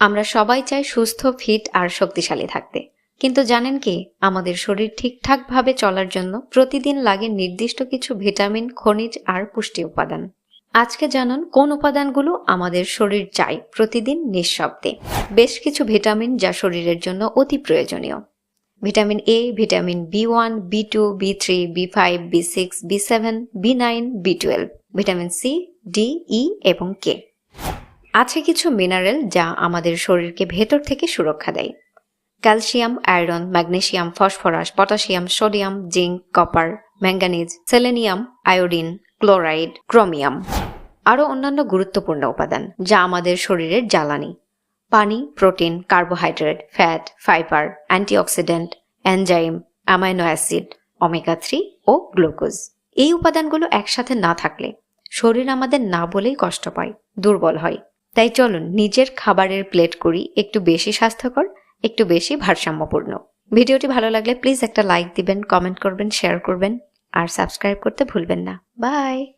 আমরা সবাই চাই সুস্থ, ফিট আর শক্তিশালী থাকতে। কিন্তু জানেন কি, আমাদের শরীর ঠিকঠাকভাবে চলার জন্য প্রতিদিন লাগে নির্দিষ্ট কিছু ভিটামিন, খনিজ আর পুষ্টি উপাদান। আজকে জানুন কোন উপাদানগুলো আমাদের শরীর চাই প্রতিদিন নিঃশব্দে। বেশ কিছু ভিটামিন যা শরীরের জন্য অতি প্রয়োজনীয়। Vitamin A vitamin B one B two B three B five B six B seven B nine B twelve vitamin C D E এবং কে আছে কিছু মিনারেল যা আমাদের শরীরকে ভেতর থেকে সুরক্ষা দেয়। Calcium, iron, magnesium, phosphorus, potassium, sodium, zinc, copper, manganese, selenium, iodine, chloride, chromium. আরও অন্যান্য গুরুত্বপূর্ণ উপাদান যা আমাদের শরীরের জ্বালানি। পানি, protein, carbohydrate, fat, fibre, antioxidant, enzyme, amino acid, omega three ও গ্লুকোজ। এই উপাদানগুলো একসাথে না থাকলে শরীর আমাদের না বলেই কষ্ট পায়, দুর্বল হয়। তাই চলুন নিজের খাবারের প্লেট করি, একটু বেশি স্বাস্থ্যকর, একটু বেশি ভারসাম্যপূর্ণ। ভিডিওটি ভালো লাগলে প্লিজ একটা লাইক দিবেন, কমেন্ট করবেন শেয়ার করবেন, আর সাবস্ক্রাইব করতে ভুলবেন না। বাই!